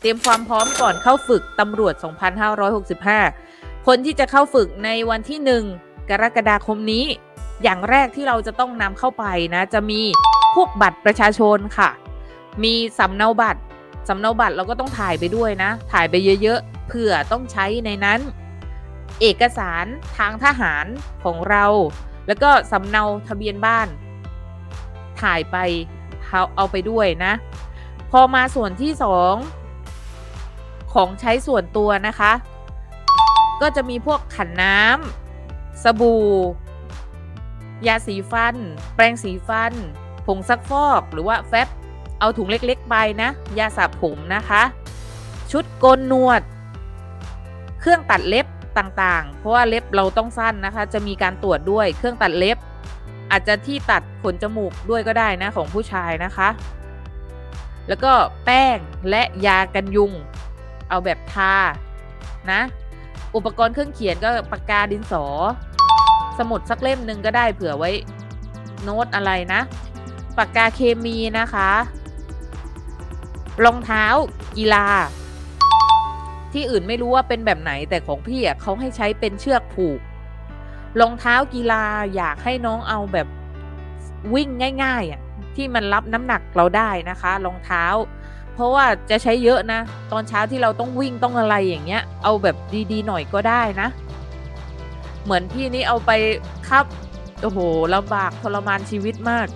เตรียมความพร้อมก่อนเข้าฝึกตำรวจ 2565 คนที่จะเข้าฝึกในวันที่ 1 กรกฎาคมนี้ อย่างแรกที่เราจะต้องนำเข้าไปนะ จะมีพวกบัตรประชาชนค่ะ มีสำเนาบัตรสำเนาบัตรเราก็ต้องถ่ายไปด้วยนะ ถ่ายไปเยอะๆเผื่อต้องใช้ในนั้น เอกสารทางทหารของเรา แล้วก็สำเนาทะเบียนบ้าน ถ่ายไปเอาเอาไปด้วยนะ พอมาส่วนที่สอง ของใช้ส่วนตัวนะคะ ก็จะมีพวกขันน้ำสบู่ ยาสีฟัน แปรงสีฟัน ผงซักฟอกหรือว่าแฟบเอาถุงเล็กๆไปนะ ยาสระผมนะคะ ชุดโกนหนวด เครื่องตัดเล็บต่างๆ เพราะว่าเล็บเราต้องสั้นนะคะ จะมีการตรวจด้วยเครื่องตัดเล็บ อาจจะที่ตัดขนจมูกด้วยก็ได้นะของผู้ชายนะคะ แล้วก็แป้งและยากันยุง เอาแบบทานะ อุปกรณ์เครื่องเขียนก็ปากกาดินสอ สมุดสักเล่มหนึ่งก็ได้เผื่อไว้โน้ตอะไรนะ ปากกาเคมีนะคะ รองเท้ากีฬา ที่อื่นไม่รู้ว่าเป็นแบบไหนแต่ของพี่อะเขาให้ใช้เป็นเชือกผูก รองเท้ากีฬาอยากให้น้องเอาแบบวิ่งง่าย ๆอะที่มันรับน้ำหนักเราได้นะคะ รองเท้า เพราะว่าจะใช้เยอะนะ ตอนเช้าที่เราต้องวิ่งต้องอะไรอย่างเงี้ย เอาแบบดีๆหน่อยก็ได้นะ เหมือนพี่นี่เอาไปครับโอ้โหลำบากทรมานชีวิตมาก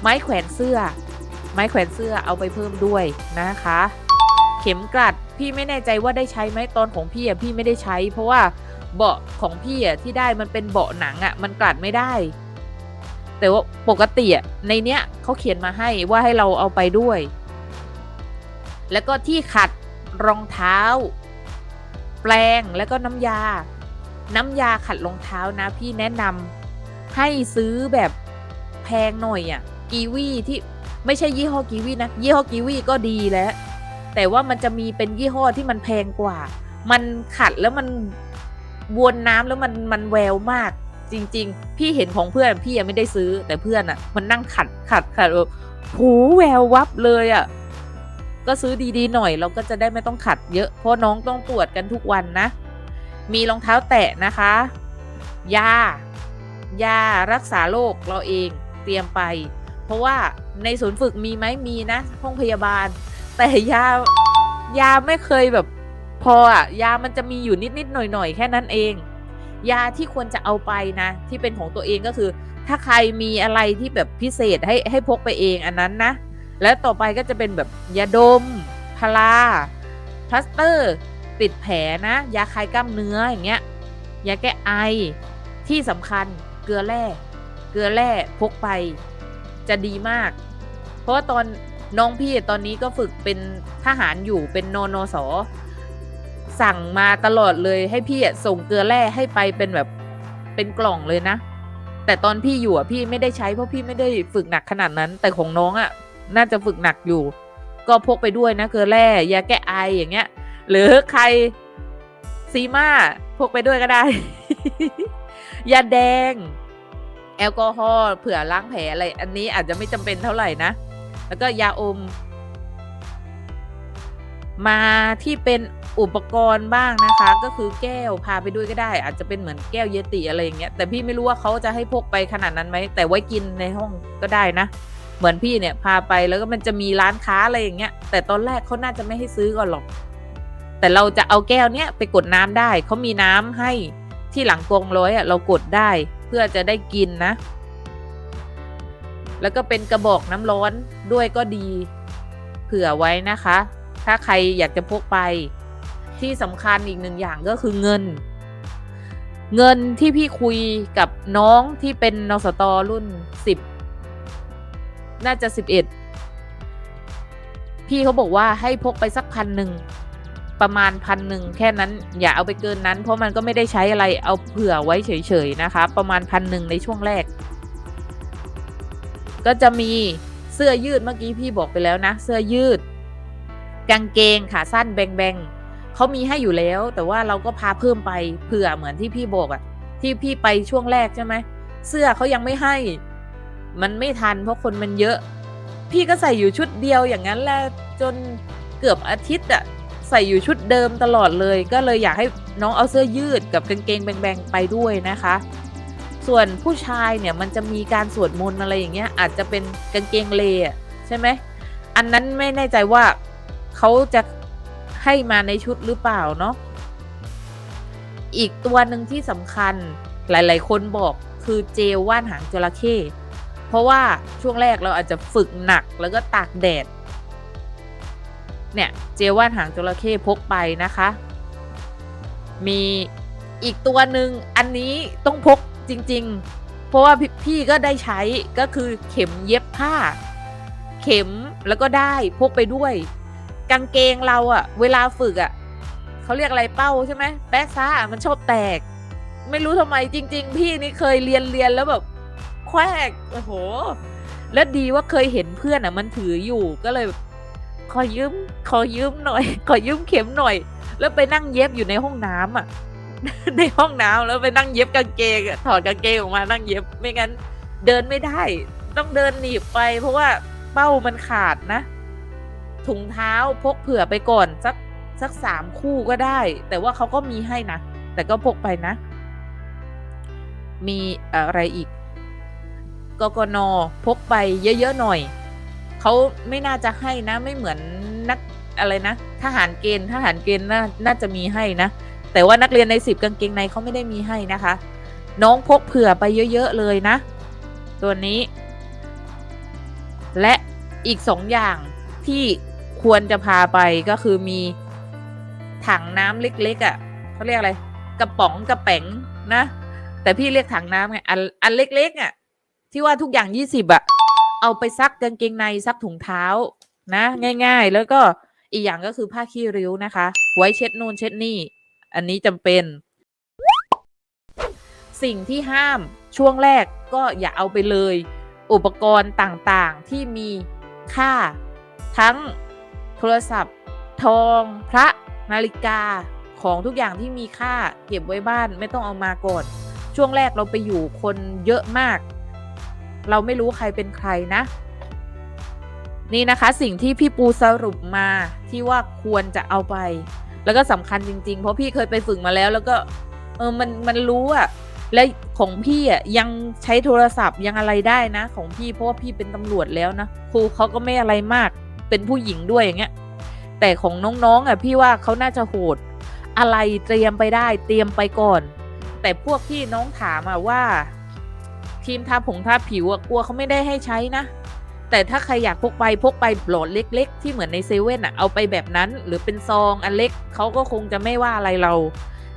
ไม้แขวนเสื้อ ไม้แขวนเสื้อเอาไปเพิ่มด้วยนะคะ เข็มกลัดพี่ไม่แน่ใจว่าได้ใช้ไหมตอนของพี่อะพี่ไม่ได้ใช้ เพราะว่าเบาะของพี่อะที่ได้มันเป็นเบาะหนังอะมันกลัดไม่ได้ แต่ว่าปกติอะในเนี้ยเขาเขียนมาให้ว่าให้เราเอาไปด้วย แล้วก็ที่ขัดรองเท้า แปรงแล้วก็น้ำยา น้ำยาขัดรองเท้านะพี่แนะนำให้ซื้อแบบแพงหน่อยอะกีวีที่ไม่ใช่ยี่ห้อกีวีนะยี่ห้อกีวีก็ดีแล้ว แต่ว่ามันจะมีเป็นยี่ห้อที่มันแพงกว่า มันขัดแล้วมันวนน้ำแล้วมันมันแววมาก จริง ๆ พี่เห็นของเพื่อนพี่ยังไม่ได้ซื้อแต่เพื่อนอะ่ะ มันนั่งขัดขัดขัดแบบหูแวววับเลยอะ่ะก็ซื้อดีๆหน่อยเราก็จะได้ไม่ต้องขัดเยอะเพราะน้องต้องตรวจกันทุกวันนะ มีรองเท้าแตะนะคะ ยา ยารักษาโรคเราเองเตรียมไป เพราะว่าในศูนย์ฝึกมีไหมมีนะ ห้องพยาบาล แต่ยายาไม่เคยแบบ พออะยามันจะมีอยู่นิดๆหน่อยๆ แค่นั้นเอง ยาที่ควรจะเอาไปนะ ที่เป็นของตัวเองก็คือ ถ้าใครมีอะไรที่แบบพิเศษให้ให้พกไปเองอันนั้นนะ แล้วต่อไปก็จะเป็นแบบยาดมพาราพลาสเตอร์ติดแผลนะ ยาคลายกล้ามเนื้ออย่างเงี้ยยาแก้ไอที่สำคัญเกลือแร่เกลือแร่พกไปจะดีมาก เพราะว่าตอนน้องพี่ตอนนี้ก็ฝึกเป็นทหารอยู่เป็นนนส สั่งมาตลอดเลยให้พี่อะส่งเกลือแร่ให้ไปเป็นแบบเป็นกล่องเลยนะ แต่ตอนพี่อยู่อะพี่ไม่ได้ใช้เพราะพี่ไม่ได้ฝึกหนักขนาดนั้น แต่ของน้องอะน่าจะฝึกหนักอยู่ ก็พกไปด้วยนะเกลือแร่ยาแก้ไออย่างเงี้ย หรือใครซีมาพกไปด้วยก็ได้ ยาแดง แอลกอฮอล์เผื่อล้างแผลอะไร อันนี้อาจจะไม่จำเป็นเท่าไหร่นะ แล้วก็ยาอม มาที่เป็น อุปกรณ์บ้างนะคะ ก็คือแก้วพาไปด้วยก็ได้ อาจจะเป็นเหมือนแก้วเยติอะไรอย่างเงี้ยแต่พี่ไม่รู้ว่าเขาจะให้พกไปขนาดนั้นไหมแต่ไว้กินในห้องก็ได้นะ เหมือนพี่เนี่ยพาไปแล้วก็มันจะมีร้านค้าอะไรอย่างเงี้ยแต่ตอนแรกเขาน่าจะไม่ให้ซื้อก่อนหรอก แต่เราจะเอาแก้วเนี้ยไปกดน้ำได้เขามีน้ำให้ที่หลังกรงร้อยอะเรากดได้เพื่อจะได้กินนะ แล้วก็เป็นกระบอกน้ำร้อนด้วยก็ดี เผื่อไว้นะคะ ถ้าใครอยากจะพกไป ที่สำคัญอีกหนึ่งอย่างก็คือเงิน เงินที่พี่คุยกับน้องที่เป็นนสตรุ่นสิบน่าจะสิบเอ็ดพี่เขาบอกว่าให้พกไปสักพันหนึ่งประมาณพันหนึ่งแค่นั้นอย่าเอาไปเกินนั้น เพราะมันก็ไม่ได้ใช้อะไรเอาเผื่อไว้เฉยๆนะคะ ประมาณพันหนึ่งในช่วงแรก ก็จะมีเสื้อยืดเมื่อกี้พี่บอกไปแล้วนะ เสื้อยืด กางเกงขาสั้นแบงๆ เขามีให้อยู่แล้ว แต่ว่าเราก็พาเพิ่มไปเผื่อเหมือนที่พี่บอกอะที่พี่ไปช่วงแรกใช่ไหมเสื้อเขายังไม่ให้ มันไม่ทันเพราะคนมันเยอะ พี่ก็ใส่อยู่ชุดเดียวอย่างนั้นแหละจนเกือบอาทิตย์อะใส่อยู่ชุดเดิมตลอดเลย ก็เลยอยากให้น้องเอาเสื้อยืดกับกางเกงแบงๆไปด้วยนะคะ ส่วนผู้ชายเนี่ยมันจะมีการสวดมนต์อะไรอย่างเงี้ย อาจจะเป็นกางเกงเละใช่ไหมอันนั้นไม่แน่ใจว่าเขาจะ ให้มาในชุดหรือเปล่าเนาะอีกตัวหนึ่งที่สำคัญหลาย ๆ คนบอกคือเจลว่านหางจระเข้เพราะว่าช่วงแรกเราอาจจะฝึกหนักแล้วก็ตากแดด เนี่ยเจลว่านหางจระเข้พกไปนะคะ มีอีกตัวหนึ่งอันนี้ต้องพกจริง ๆ เพราะว่าพพี่ก็ได้ใช้ก็คือเข็มเย็บผ้า เข็มแล้วก็ได้พกไปด้วย กางเกงเราอะเวลาฝึกอะเขาเรียกอะไรเป้าใช่ไหมแป๊ะซ่ามันชอบแตก ไม่รู้ทำไมจริง ๆ พี่นี่เคยเรียนเรียนแล้วแบบแควกโอ้โห แล้วดีว่าเคยเห็นเพื่อนอะมันถืออยู่ก็เลยขอยืมขอยืมหน่อย ขอยืมเข็มหน่อย แล้วไปนั่งเย็บอยู่ในห้องน้ำอะ ในห้องน้ำแล้วไปนั่งเย็บกางเกงถอดกางเกงออกมานั่งเย็บไม่งั้น เดินไม่ได้ ต้องเดินหนีบไป เพราะว่าเป้ามันขาดนะ ถุงเท้าพกเผื่อไปก่อนสักสักสามคู่ก็ได้ แต่ว่าเขาก็มีให้นะ แต่ก็พกไปนะ มีอะไรอีกกกนพกไปเยอะๆหน่อย เขาไม่น่าจะให้นะ ไม่เหมือนนักอะไรนะ ทหารเกณฑ์ทหารเกณฑ์น่าน่าจะมีให้นะ แต่ว่านักเรียนในสิบกางเกงในเขาไม่ได้มีให้นะคะ น้องพกเผื่อไปเยอะๆเลยนะ ตัวนี้ และอีกสองอย่างที่ ควรจะพาไปก็คือมีถังน้ำเล็กๆอะ่ะเขาเรียกอะไร กระป๋องกระแป๋งนะ แต่พี่เรียกถังน้ำไงอันอันเล็กๆอะ่ะ ที่ว่าทุกอย่างยี่สิบอะ เอาไปซักกางเกงในซักถุงเท้านะ ง่ายๆ แล้วก็อีกอย่างก็คือผ้าขี้ริ้วนะคะ ไว้เช็ดนูนเช็ดนี่ อันนี้จำเป็น สิ่งที่ห้ามช่วงแรกก็อย่าเอาไปเลย อุปกรณ์ต่างๆที่มีค่าทั้ง โทรศัพท์ ทอง พระนาฬิกาของทุกอย่างที่มีค่าเก็บไว้บ้านไม่ต้องเอามาก่อนช่วงแรกเราไปอยู่คนเยอะมาก เราไม่รู้ใครเป็นใครนะ นี่นะคะสิ่งที่พี่ปูสรุปมาที่ว่าควรจะเอาไป แล้วก็สำคัญจริงๆ เพราะพี่เคยไปฝึกมาแล้ว แล้วก็เออมันมันรู้อะและของพี่อะยังใช้โทรศัพท์ยังอะไรได้นะ ของพี่เพราะว่าพี่เป็นตำรวจแล้วนะครูเขาก็ไม่อะไรมาก เป็นผู้หญิงด้วยอย่างเงี้ยแต่ของน้องๆอะพี่ว่าเขาน่าจะโหด อะไรเตรียมไปได้เตรียมไปก่อน แต่พวกที่น้องถามอะว่าครีมทาผงทาผิวอะกลัวเขาไม่ได้ให้ใช้นะ แต่ถ้าใครอยากพกไปพกไปหลอดเล็ก ๆ ที่เหมือนในเซเว่นอะเอาไปแบบนั้น หรือเป็นซองอันเล็กเขาก็คงจะไม่ว่าอะไรเรา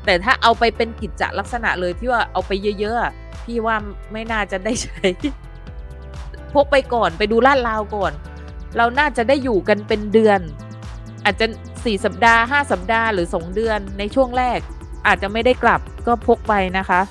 แต่ถ้าเอาไปเป็นกิจจลักษณะเลยที่ว่าเอาไปเยอะๆพี่ว่าไม่น่าจะได้ใช้ พกไปก่อนไปดูลาดราวก่อน เราน่าจะได้อยู่กันเป็นเดือน อาจจะสี่สัปดาห์ห้าสัปดาห์หรือสองเดือนในช่วงแรก อาจจะไม่ได้กลับก็พกไปนะคะ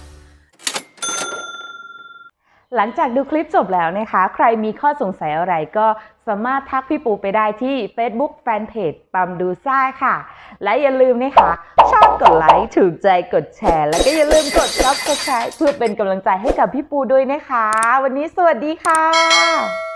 หลังจากดูคลิปจบแล้วนะคะ ใครมีข้อสงสัยอะไรก็สามารถทักพี่ปูไปได้ที่ Facebook Fanpage ปั๊มดูซ่าค่ะ และอย่าลืมนะคะ ชอบกดไลค์ถูกใจกดแชร์ แล้วก็อย่าลืมกด Subscribe เพื่อเป็นกำลังใจให้กับพี่ปูด้วยนะคะ วันนี้สวัสดีค่ะ